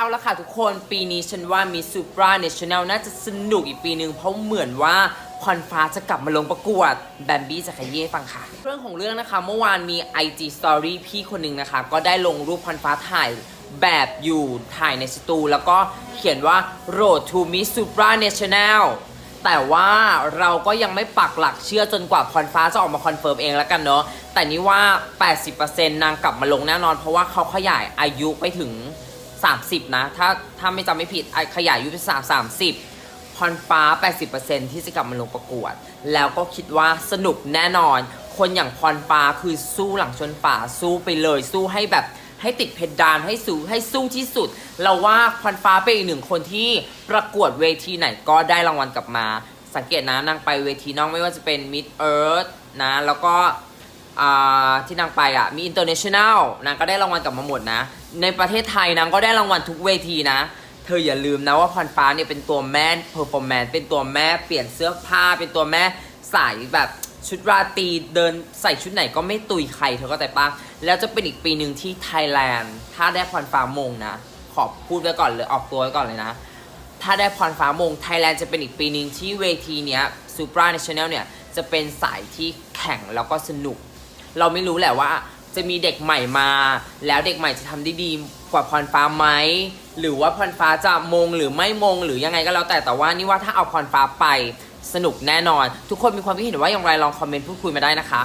เอาละค่ะทุกคนปีนี้ฉันว่ามีซูปราเนชั่นแนลน่าจะสนุกอีกปีหนึ่งเพราะเหมือนว่าพรฟ้าจะกลับมาลงประกวดแบมบี้จะขยี้ให้ฟังค่ะ เรื่องของเรื่องนะคะ เมื่อวานมี IG Story พี่คนหนึ่งนะคะ ก็ได้ลงรูปพรฟ้าถ่ายแบบอยู่ถ่ายในสตู แล้วก็เขียนว่า Road to Miss Supra National แต่ว่าเราก็ยังไม่ปักหลักเชื่อจนกว่าพรฟ้าจะออกมาคอนเฟิร์มเองแล้วกันเนาะแต่นี่ว่า 80%นางกลับมาลงแน่นอน เพราะว่าเขาขยายอายุไปถึง 30 นะ ถ้าถ้าไม่จำไม่ผิดอะขยายอายุเป็น3 30 พรฟ้า 80%ที่จะกลับมาลงประกวด แล้วก็คิดว่าสนุกแน่นอน คนอย่างพรฟ้าคือสู้หลังชนฝาสู้ไปเลย สู้ให้แบบให้ติดเพดานให้สู้ให้สู้ที่สุด เราว่าพรฟ้าเป็นอีกหนึ่งคนที่ประกวดเวทีไหนก็ได้รางวัลกลับมา สังเกตนะนางไปเวทีนอกไม่ว่าจะเป็น Mid Earth นะแล้วก็ ที่นางไปอะมี international นางก็ได้รางวัลกลับมาหมดนะ ในประเทศไทยนางก็ได้รางวัลทุกเวทีนะ เธออย่าลืมนะว่าพรฟ้าเนี่ยเป็นตัวแม่ performance เป็นตัวแม่เปลี่ยนเสื้อผ้า เป็นตัวแม่ใส่แบบชุดราตรีเดินใส่ชุดไหนก็ไม่ตุยใครเธอก็แต่ปะแล้วจะเป็นอีกปีหนึ่งที่ไทยแลนด์ถ้าได้พรฟ้ามงนะ ขอพูดไว้ก่อนเลยออกตัวไว้ก่อนเลยนะ ถ้าได้พรฟ้ามงไทยแลนด์จะเป็นอีกปีหนึ่งที่เวทีเนี้ยซูปราเนชั่นแนลเนี่ยจะเป็นสายที่แข่งแล้วก็สนุก เราไม่รู้แหละว่า จะมีเด็กใหม่มา แล้วเด็กใหม่จะทำได้ดีกว่าพรฟ้าไหมหรือว่าพรฟ้าจะมงหรือไม่มงหรือยังไงก็แล้วแต่แต่ว่านี่ว่าถ้าเอาพรฟ้าไปสนุกแน่นอน ทุกคนมีความคิดเห็นว่าอย่างไรลองคอมเมนต์พูดคุยมาได้นะคะ